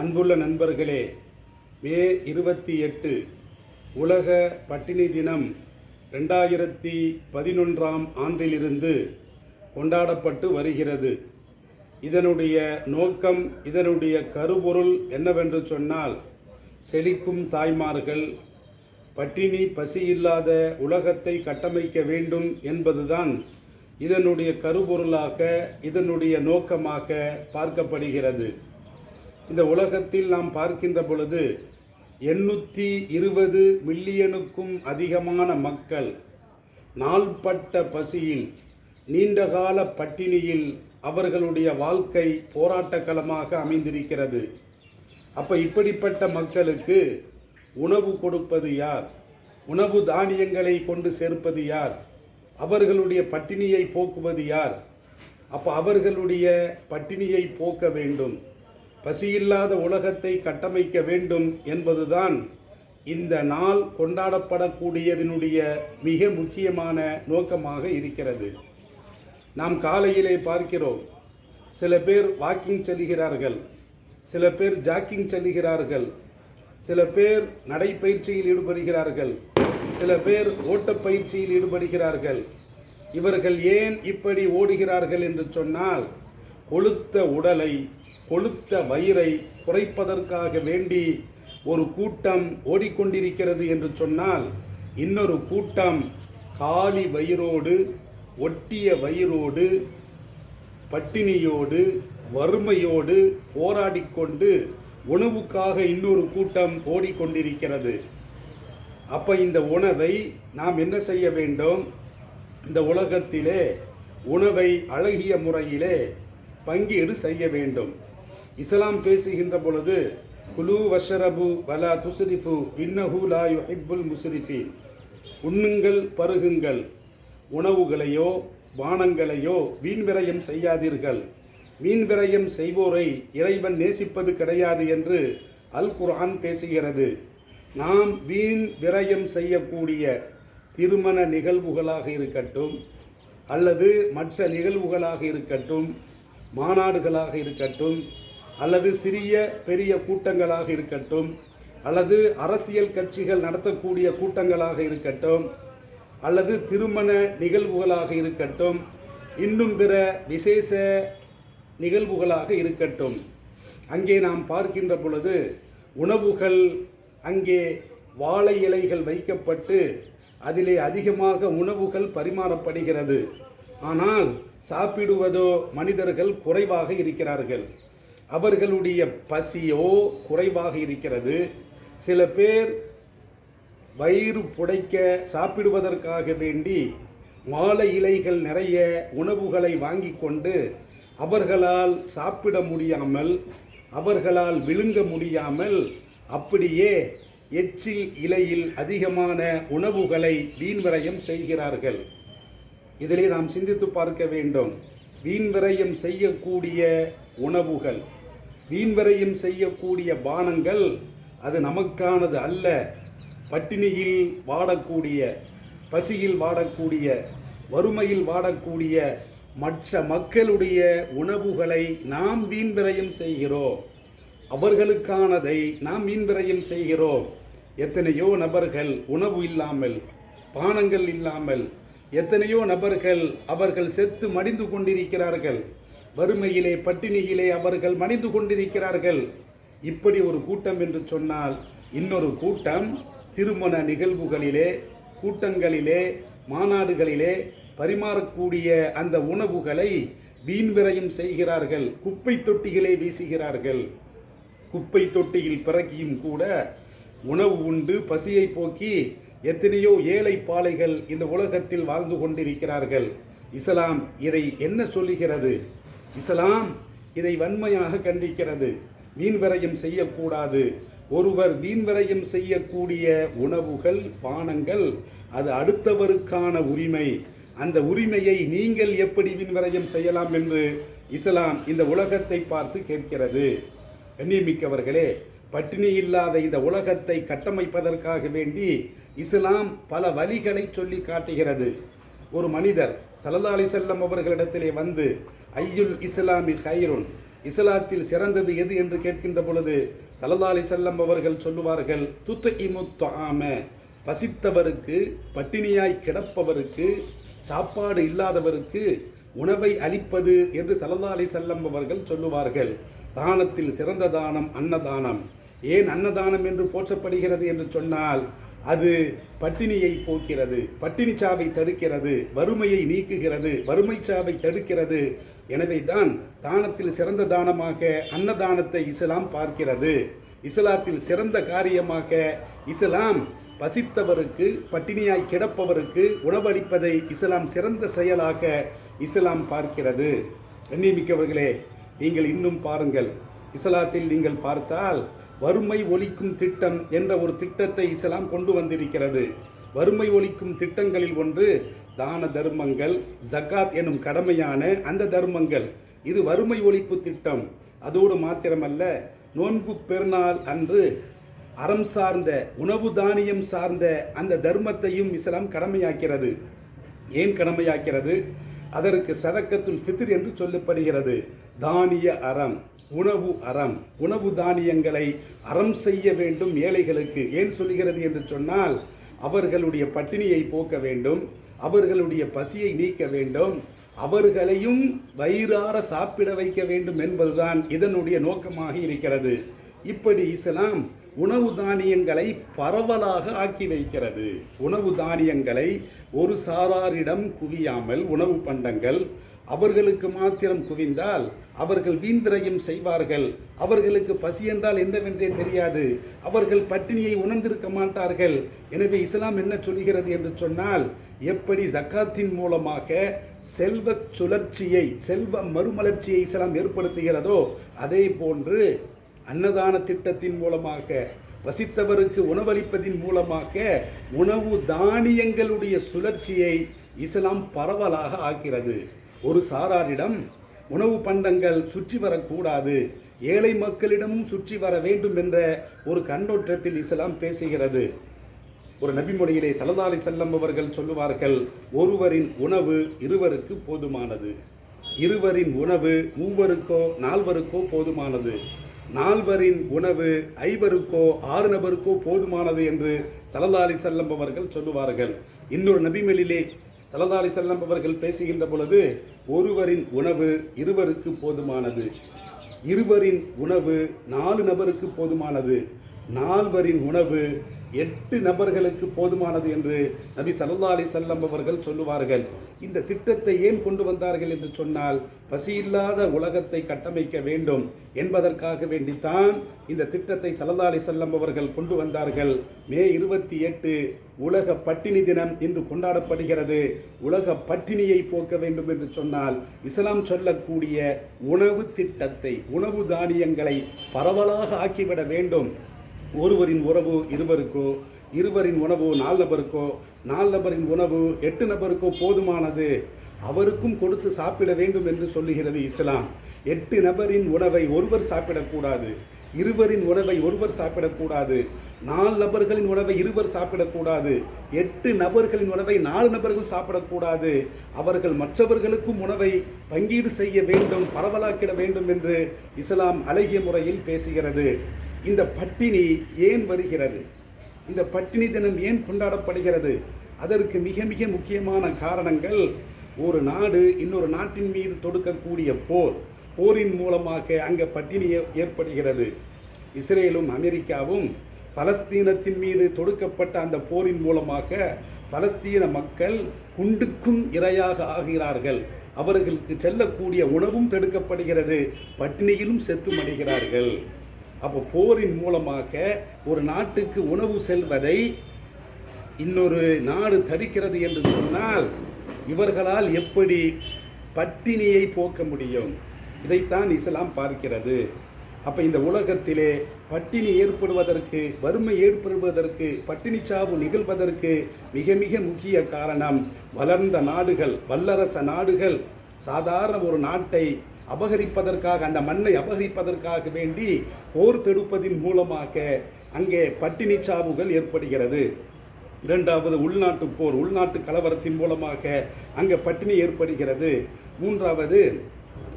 அன்புள்ள நண்பர்களே மே இருபத்தி எட்டு உலக பட்டினி தினம் ரெண்டாயிரத்தி பதினொன்றாம் ஆண்டிலிருந்து கொண்டாடப்பட்டு வருகிறது. இதனுடைய நோக்கம் இதனுடைய கருபொருள் என்னவென்று சொன்னால் செழிக்கும் தாய்மார்கள் பட்டினி பசியில்லாத உலகத்தை கட்டமைக்க வேண்டும் என்பதுதான் இதனுடைய கருபொருளாக இதனுடைய நோக்கமாக பார்க்கப்படுகிறது. இந்த உலகத்தில் நாம் பார்க்கின்ற பொழுது எண்ணூற்றி இருபது மில்லியனுக்கும் அதிகமான மக்கள் நாள்பட்ட பசியில் நீண்டகால பட்டினியில் அவர்களுடைய வாழ்க்கை போராட்டக்களமாக அமைந்திருக்கிறது. அப்போ இப்படிப்பட்ட மக்களுக்கு உணவு கொடுப்பது யார்? உணவு தானியங்களை கொண்டு சேர்ப்பது யார்? அவர்களுடைய பட்டினியை போக்குவது யார்? அப்போ அவர்களுடைய பட்டினியை போக்க வேண்டும். பசியில்லாத உலகத்தை கட்டமைக்க வேண்டும் என்பதுதான் இந்த நாள் கொண்டாடப்படக்கூடியதனுடைய மிக முக்கியமான நோக்கமாக இருக்கிறது. நாம் காலையிலே பார்க்கிறோம். சில பேர் வாக்கிங் செல்கிறார்கள். சில பேர் ஜாக்கிங் செல்கிறார்கள். சில பேர் நடைப்பயிற்சியில் ஈடுபடுகிறார்கள். சில பேர் ஓட்டப்பயிற்சியில் ஈடுபடுகிறார்கள். இவர்கள் ஏன் இப்படி ஓடுகிறார்கள் என்று சொன்னால் கொளுத்த உடலை கொளுத்த வயிறை குறைப்பதற்காக வேண்டி ஒரு கூட்டம் ஓடிக்கொண்டிருக்கிறது என்று சொன்னால் இன்னொரு கூட்டம் காலி வயிறோடு ஒட்டிய வயிறோடு பட்டினியோடு வறுமையோடு போராடிக்கொண்டு உணவுக்காக இன்னொரு கூட்டம் ஓடிக்கொண்டிருக்கிறது. அப்போ இந்த உணவை நாம் என்ன செய்ய வேண்டும்? இந்த உலகத்திலே உணவை அழகிய முறையிலே பங்கீடு செய்ய வேண்டும். இஸ்லாம் பேசுகின்ற பொழுது குலு வஷரபு வலா துசுரிஃபு இன்னஹு லா யுஹிப்புல் முஸ்ரிஃபீன். உண்ணுங்கள் பருகுங்கள். உணவுகளையோ பானங்களையோ வீண் விரயம் செய்யாதீர்கள். வீண் விரயம் செய்வோரை இறைவன் நேசிப்பது கிடையாது என்று அல் குர்ஆன் பேசுகிறது. நாம் வீண் விரயம் செய்யக்கூடிய திருமண நிகழ்வுகளாக இருக்கட்டும் அல்லது மற்ற நிகழ்வுகளாக இருக்கட்டும் மாநாடுகளாக இருக்கட்டும் அல்லது சிறிய பெரிய கூட்டங்களாக இருக்கட்டும் அல்லது அரசியல் கட்சிகள் நடத்தக்கூடிய கூட்டங்களாக இருக்கட்டும் அல்லது திருமண நிகழ்வுகளாக இருக்கட்டும் இன்னும் பிற விசேஷ நிகழ்வுகளாக இருக்கட்டும். அங்கே நாம் பார்க்கின்ற பொழுது உணவுகள் அங்கே வாழை இலைகள் வைக்கப்பட்டு அதிலே அதிகமாக உணவுகள் பரிமாறப்படுகிறது. ஆனால் சாப்பிடுவதோ மனிதர்கள் குறைவாக இருக்கிறார்கள். அவர்களுடைய பசியோ குறைவாக இருக்கிறது. சில பேர் வயிறு புடைக்க சாப்பிடுவதற்காக வேண்டி மாலை இலைகள் நிறைய உணவுகளை வாங்கி கொண்டு அவர்களால் சாப்பிட முடியாமல் அவர்களால் விழுங்க முடியாமல் அப்படியே எச்சில் இலையில் அதிகமான உணவுகளை வீண்விரயம் செய்கிறார்கள். இதிலே நாம் சிந்தித்து பார்க்க வேண்டும். வீண்விரயம் செய்யக்கூடிய உணவுகள். வீண்விரயம் செய்யக்கூடிய பானங்கள் அது நமக்கானது அல்ல. பட்டினியில் வாடக்கூடிய பசியில் வாடக்கூடிய வறுமையில் வாடக்கூடிய மற்ற மக்களுடைய உணவுகளை நாம் வீண்விரயம் செய்கிறோம். அவர்களுக்கானதை நாம் வீண்விரயம் செய்கிறோம். எத்தனையோ நபர்கள் உணவு இல்லாமல் பானங்கள் இல்லாமல் எத்தனையோ நபர்கள் அவர்கள் செத்து மடிந்து கொண்டிருக்கிறார்கள். வறுமையிலே பட்டினியிலே அவர்கள் மடிந்து கொண்டிருக்கிறார்கள். இப்படி ஒரு கூட்டம் என்று சொன்னால் இன்னொரு கூட்டம் திருமண நிகழ்வுகளிலே கூட்டங்களிலே மாநாடுகளிலே பரிமாறக்கூடிய அந்த உணவுகளை வீண்விரயம் செய்கிறார்கள். குப்பை தொட்டிகளை வீசுகிறார்கள். குப்பை தொட்டியில் பிறக்கியும் கூட உணவு உண்டு பசியை போக்கி எத்தனையோ ஏழை பாலைகள் இந்த உலகத்தில் வாழ்ந்து கொண்டிருக்கிறார்கள். இஸ்லாம் இதை என்ன சொல்லுகிறது? இஸ்லாம் இதை வன்மையாக கண்டிக்கிறது. மீன்வரையும் செய்யக்கூடாது. ஒருவர் மீன்வரையும் செய்யக்கூடிய உணவுகள் பானங்கள் அது அடுத்தவருக்கான உரிமை. அந்த உரிமையை நீங்கள் எப்படி மீன்வரையும் செய்யலாம் என்று இஸ்லாம் இந்த உலகத்தை பார்த்து கேட்கிறது. கண்ணியமிக்கவர்களே பட்டினி இல்லாத இந்த உலகத்தை கட்டமைப்பதற்காக வேண்டி இஸ்லாம் பல வழிகளை சொல்லி காட்டுகிறது. ஒரு மனிதர் சல்லா அலி செல்லம் அவர்களிடத்திலே வந்து ஐயுல் இஸ்லாமி ஹைருன் இஸ்லாத்தில் சிறந்தது எது என்று கேட்கின்ற பொழுது சலதாலி செல்லம் அவர்கள் சொல்லுவார்கள் இமுத்து இமுத்தாம பசித்தவருக்கு பட்டினியாய் கிடப்பவருக்கு சாப்பாடு இல்லாதவருக்கு உணவை அளிப்பது என்று சல்லல்லாஹு அலைஹி செல்லம் அவர்கள் சொல்லுவார்கள். தானத்தில் சிறந்த தானம் அன்னதானம். ஏன் அன்னதானம் என்று போற்றப்படுகிறது என்று சொன்னால் அது பட்டினியை போக்கிறது பட்டினி சாவை தடுக்கிறது வறுமையை நீக்குகிறது வறுமை சாவை தடுக்கிறது. எனவே தான் தானத்தில் சிறந்த தானமாக அன்னதானத்தை இஸ்லாம் பார்க்கிறது. இஸ்லாத்தில் சிறந்த காரியமாக இஸ்லாம் பசித்தவருக்கு பட்டினியாய் கிடப்பவருக்கு உணவளிப்பதை இஸ்லாம் சிறந்த செயலாக இஸ்லாம் பார்க்கிறது. கண்ணியமிக்கவர்களே நீங்கள் இன்னும் பாருங்கள். இஸ்லாத்தில் நீங்கள் பார்த்தால் வறுமை ஒழிக்கும் திட்டம் என்ற ஒரு திட்டத்தை இஸ்லாம் கொண்டு வந்திருக்கிறது. வறுமை ஒழிக்கும் திட்டங்களில் ஒன்று தான தர்மங்கள் ஜக்காத் எனும் கடமையான அந்த தர்மங்கள். இது வறுமை ஒழிப்பு திட்டம். அதோடு மாத்திரமல்ல நோன்பு பெருநாள் அன்று அறம் சார்ந்த உணவு தானியம் சார்ந்த அந்த தர்மத்தையும் இஸ்லாம் கடமையாக்கிறது. ஏன் கடமையாக்கிறது? அதற்கு சதக்கத்துல் ஃபித்ர் என்று சொல்லப்படுகிறது. தானிய அறம். உணவு அறம் உணவு தானியங்களை அறம் செய்ய வேண்டும் ஏழைகளுக்கு. ஏன் சொல்லுகிறது என்று சொன்னால் அவர்களுடைய பட்டினியை போக்க வேண்டும் அவர்களுடைய பசியை நீக்க வேண்டும் அவர்களையும் வயிறார சாப்பிட வைக்க வேண்டும் என்பதுதான் இதனுடைய நோக்கமாக இருக்கிறது. இப்படி இஸ்லாம் உணவு தானியங்களை பரவலாக ஆக்கி வைக்கிறது. உணவு தானியங்களை ஒரு சாராரிடம் குவியாமல் உணவு பண்டங்கள் அவர்களுக்கு மாத்திரம் குவிந்தால் அவர்கள் வீண்விரயம் செய்வார்கள். அவர்களுக்கு பசி என்றால் என்னவென்றே தெரியாது. அவர்கள் பட்டினியை உணர்ந்திருக்க மாட்டார்கள். எனவே இஸ்லாம் என்ன சொல்கிறது என்று சொன்னால் எப்படி ஜக்காத்தின் மூலமாக செல்வ சுழற்சியை செல்வ மறுமலர்ச்சியை இஸ்லாம் ஏற்படுத்துகிறதோ அதே போன்று அன்னதான திட்டத்தின் மூலமாக வசித்தவருக்கு உணவளிப்பதின் மூலமாக உணவு தானியங்களுடைய சுழற்சியை இஸ்லாம் பரவலாக ஆக்கிறது. ஒரு சாராரிடம் உணவு பண்டங்கள் சுற்றி வரக்கூடாது. ஏழை மக்களிடமும் சுற்றி வர வேண்டும் என்ற ஒரு கண்ணோட்டத்தில் இஸ்லாம் பேசுகிறது. ஒரு நபிமொழியிலே சலதாலை செல்லம் அவர்கள் சொல்லுவார்கள் ஒருவரின் உணவு இருவருக்கு போதுமானது. இருவரின் உணவு மூவருக்கோ நால்வருக்கோ போதுமானது. நால்வரின் உணவு ஐவருக்கோ ஆறு நபருக்கோ போதுமானது என்று சலதாலி செல்லம் அவர்கள் சொல்லுவார்கள். இன்னொரு நபிமொழியிலே சலதாலி செல்லம் அவர்கள் பேசுகின்ற பொழுது ஒருவரின் உணவு இருவருக்கு போதுமானது. இருவரின் உணவு நாலு நபருக்கு போதுமானது. நால்வரின் உணவு எட்டு நபர்களுக்கு போதுமானது என்று நபி சல்லா அலி செல்லம் அவர்கள் சொல்லுவார்கள். இந்த திட்டத்தை ஏன் கொண்டு வந்தார்கள் என்று சொன்னால் பசியில்லாத உலகத்தை கட்டமைக்க வேண்டும் என்பதற்காக வேண்டித்தான் இந்த திட்டத்தை சல்லா அலி செல்லம் அவர்கள் கொண்டு வந்தார்கள். மே இருபத்தி எட்டு உலக பட்டினி தினம் இன்று கொண்டாடப்படுகிறது. உலக பட்டினியை போக்க வேண்டும் என்று சொன்னால் இஸ்லாம் சொல்லக்கூடிய உணவு திட்டத்தை உணவு தானியங்களை பரவலாக ஆக்கிவிட வேண்டும். ஒருவரின் உறவு இருவருக்கோ இருவரின் உணவு நாலு நபருக்கோ நாலு நபரின் உணவு எட்டு நபருக்கோ போதுமானது. அவருக்கும் கொடுத்து சாப்பிட வேண்டும் என்று சொல்லுகிறது இஸ்லாம். எட்டு நபரின் உணவை ஒருவர் சாப்பிடக்கூடாது. இருவரின் உணவை ஒருவர் சாப்பிடக்கூடாது. நாலு நபர்களின் உணவை இருவர் சாப்பிடக்கூடாது. எட்டு நபர்களின் உணவை நாலு நபர்கள் சாப்பிடக்கூடாது. அவர்கள் மற்றவர்களுக்கும் உணவை பங்கீடு செய்ய வேண்டும் பரவலாக்கிட வேண்டும் என்று இஸ்லாம் அழகிய முறையில் பேசுகிறது. இந்த பட்டினி ஏன் வருகிறது? இந்த பட்டினி தினம் ஏன் கொண்டாடப்படுகிறது? அதற்கு மிக மிக முக்கியமான காரணங்கள் ஒரு நாடு இன்னொரு நாட்டின் மீது தொடுக்கக்கூடிய போர் போரின் மூலமாக அங்கே பட்டினி ஏற்படுகிறது. இஸ்ரேலும் அமெரிக்காவும் பலஸ்தீனத்தின் மீது தொடுக்கப்பட்ட அந்த போரின் மூலமாக பலஸ்தீன மக்கள் குண்டுக்கும் இரையாக ஆகிறார்கள். அவர்களுக்கு செல்லக்கூடிய உணவும் தடுக்கப்படுகிறது. பட்டினியிலும் செத்து மடிகிறார்கள் அப்போ போரின் மூலமாக ஒரு நாட்டுக்கு உணவு செல்வதை இன்னொரு நாடு தடுக்கிறது என்று சொன்னால் இவர்களால் எப்படி பட்டினியை போக்க முடியும்? இதைத்தான் இஸ்லாம் பார்க்கிறது. அப்போ இந்த உலகத்திலே பட்டினி ஏற்படுவதற்கு வறுமை ஏற்படுவதற்கு பட்டினி சாவு நிகழ்வதற்கு மிக மிக முக்கிய காரணம் வளர்ந்த நாடுகள் வல்லரச நாடுகள் சாதாரண ஒரு நாட்டை அபகரிப்பதற்காக அந்த மண்ணை அபகரிப்பதற்காக வேண்டி போர் தொடுப்பதின் மூலமாக அங்கே பட்டினி சாவுகள் ஏற்படுகிறது. இரண்டாவது உள்நாட்டு போர் உள்நாட்டு கலவரத்தின் மூலமாக அங்கே பட்டினி ஏற்படுகிறது. மூன்றாவது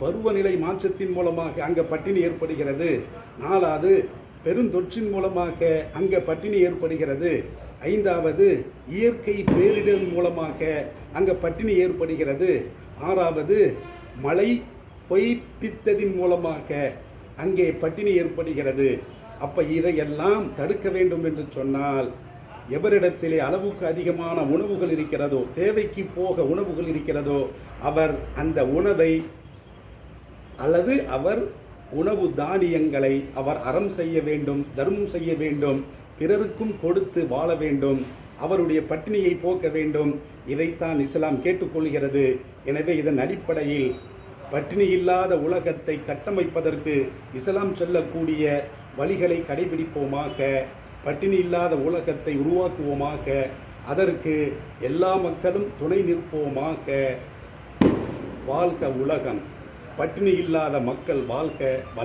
பருவநிலை மாற்றத்தின் மூலமாக அங்கே பட்டினி ஏற்படுகிறது. நாலாவது பெருந்தொற்றின் மூலமாக அங்கே பட்டினி ஏற்படுகிறது. ஐந்தாவது இயற்கை பேரிடர் மூலமாக அங்கே பட்டினி ஏற்படுகிறது. ஆறாவது மழை பொய்ப்பித்ததின் மூலமாக அங்கே பட்டினி ஏற்படுகிறது. அப்ப இதையெல்லாம் தடுக்க வேண்டும் என்று சொன்னால் எவரிடத்திலே அளவுக்கு அதிகமான உணவுகள் இருக்கிறதோ தேவைக்கு போக உணவுகள் இருக்கிறதோ அவர் அந்த உணவை அல்லது அவர் உணவு தானியங்களை அவர் அறம் செய்ய வேண்டும் தர்மம் செய்ய வேண்டும் பிறருக்கும் கொடுத்து வாழ வேண்டும் அவருடைய பட்டினியை போக்க வேண்டும் இதைத்தான் இஸ்லாம் கேட்டுக்கொள்கிறது. எனவே இதன் அடிப்படையில் பட்டினி இல்லாத உலகத்தை கட்டமைப்பதற்கு இஸ்லாம் சொல்லக்கூடிய வழிகளை கடைபிடிப்போமாக பட்டினி இல்லாத உலகத்தை உருவாக்குவோமாக அதற்கு எல்லா மக்களும் துணை நிற்போமாக. வாழ்க உலகம். பட்டினி இல்லாத மக்கள் வாழ்க வள